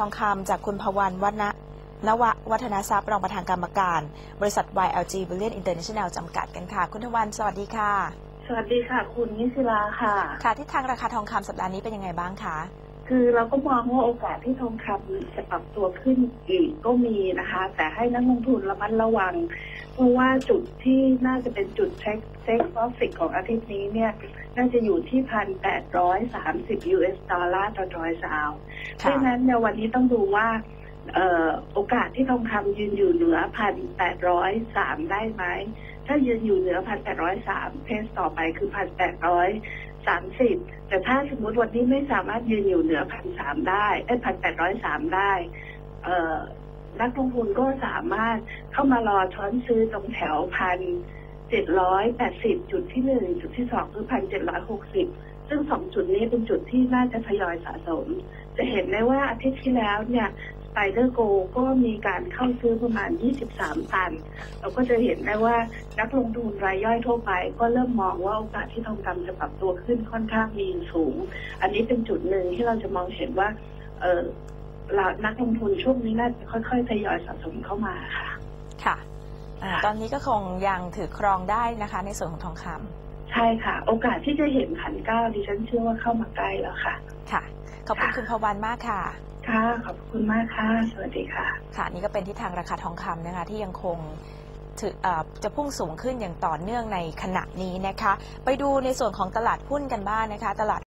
ทองคำจากคุณพวันวัฒนนววัฒนทรัพย์รองประธานกรรมการ บริษัท YLG Bullion International จำกัดกันค่ะ คุณทวัน สวัสดีค่ะ สวัสดีค่ะ คุณนิศิลาค่ะ ค่ะทิศทางราคาทองคำสัปดาห์นี้เป็นยังไงบ้างคะ คือเราก็มองว่าโอกาสที่ทองคำจะปรับตัวขึ้นอีกก็มีนะคะ แต่ให้นักลงทุนระมัดระวัง เพราะว่าจุดที่น่าจะเป็นจุดเช็คเช็คฟอสิกของอาทิตย์นี้เนี่ย น่าจะอยู่ที่พันแปดร้อยสามสิบ US ดอลลาร์ต่อทรอยซาวเพราะฉะนั้นในวันนี้ต้องดูว่าเอ่อโอกาสที่ทองคำยืนอยู่เหนือพันแปดร้อยสามได้ไหม ถ้ายืนอยู่เหนือพันแปดร้อยสามเพสต่อไปคือพันแปดร้อยสามสิบแต่ถ้าสมมติวันนี้ไม่สามารถยืนอยู่เหนือพันสามได้ไอ้พันแปดร้อยสามได้เอ่อ นักลงทุนก็สามารถเข้ามารอช้อนซื้อตรงแถวพันเจ็ดร้อยแปดสิบจุดที่หนึ่งจุดที่สองคือพันเจ็ดร้อยหกสิบซึ่งสองจุดนี้เป็นจุดที่น่าจะทยอยสะสม จะเห็นได้ว่าอาทิตย์ที่แล้วเนี่ยสไปเดอร์โกก็มีการเข้าซื้อประมาณ 23 ตัน เราก็จะเห็นได้ว่านักลงทุนรายย่อยทั่วไป ก็เริ่มมองว่าโอกาสที่ทองคำจะปรับตัวขึ้นค่อนข้างมีสูง อันนี้เป็นจุดหนึ่งที่เราจะมองเห็นว่า เออเรานักลงทุนช่วงนี้น่าจะค่อยๆทยอยสะสมเข้ามาค่ะ ค่ะอ่าค่ะตอนนี้ก็คงยังถือครองได้นะคะ ในส่วนของทองคำใช่ค่ะ โอกาสที่จะเห็นพันเก้าดิฉันเชื่อว่าเข้ามาใกล้แล้วค่ะ ค่ะ ขอบคุณค่ะคุณพวันมากค่ะ ค่ะ ขอบคุณมากค่ะ สวัสดีค่ะ ค่ะ นี่ก็เป็นทิศทางราคาทองคำนะคะ ที่ยังคงถือเอ่อจะพุ่งสูงขึ้นอย่างต่อเนื่องในขณะนี้นะคะ ไปดูในส่วนของตลาดหุ้นกันบ้างนะคะ ตลาด